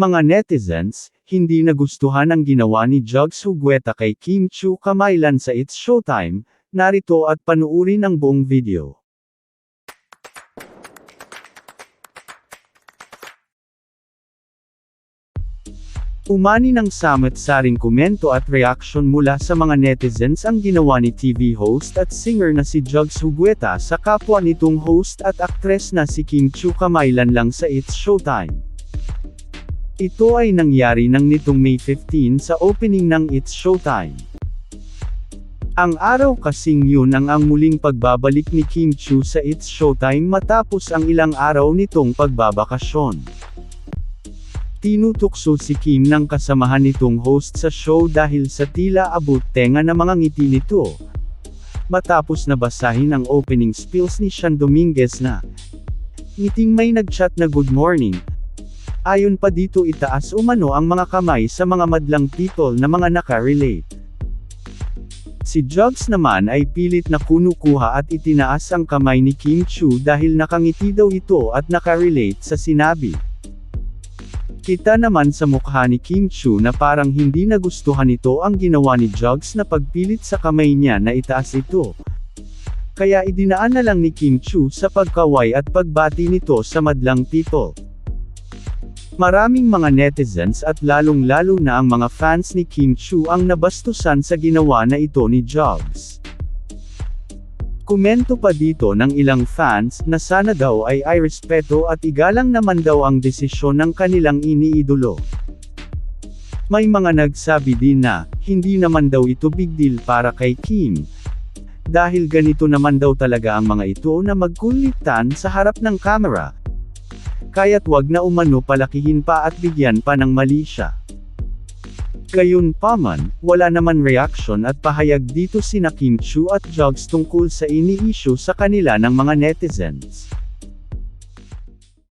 Mga netizens, hindi nagustuhan ang ginawa ni Jugs Hugueta kay Kim Chu Kamailan sa It's Showtime, narito at panuurin ang buong video. Umani ng samot-saring komento at reaksyon mula sa mga netizens ang ginawa ni TV host at singer na si Jugs Hugueta sa kapwa nitong host at aktres na si Kim Chu kamailan lang sa It's Showtime. Ito ay nangyari ng nitong May 15 sa opening ng It's Showtime. Ang araw kasing yun ang ang muling pagbabalik ni Kim Chu sa It's Showtime matapos ang ilang araw nitong pagbabakasyon. Tinutukso si Kim ng kasamahan nitong host sa show dahil sa tila abot tenga na mga ngiti nito. Matapos na basahin ang opening spills ni Sean Dominguez na Ngiting may nagchat na good morning. Ayon pa dito itaas umano ang mga kamay sa mga madlang people na mga nakarelate. Si Jugs naman ay pilit na kunukuha at itinaas ang kamay ni Kim Chu dahil nakangiti daw ito at nakarelate sa sinabi. Kita naman sa mukha ni Kim Chu na parang hindi nagustuhan ito ang ginawa ni Jugs na pagpilit sa kamay niya na itaas ito. Kaya idinaan na lang ni Kim Chu sa pagkaway at pagbati nito sa madlang people. Maraming mga netizens at lalong-lalo na ang mga fans ni Kim Chu ang nabastusan sa ginawa na ito ni Jugs. Komento pa dito ng ilang fans na sana daw ay ay respeto at igalang naman daw ang desisyon ng kanilang iniidolo. May mga nagsabi din na, hindi naman daw ito big deal para kay Kim. Dahil ganito naman daw talaga ang mga ito na magkulitan sa harap ng kamera. Kaya't wag na umano palakihin pa at bigyan pa ng mali siya. Gayunpaman, wala naman reaction at pahayag dito sina Kim Chu at Jugs tungkol sa ini-issue sa kanila ng mga netizens.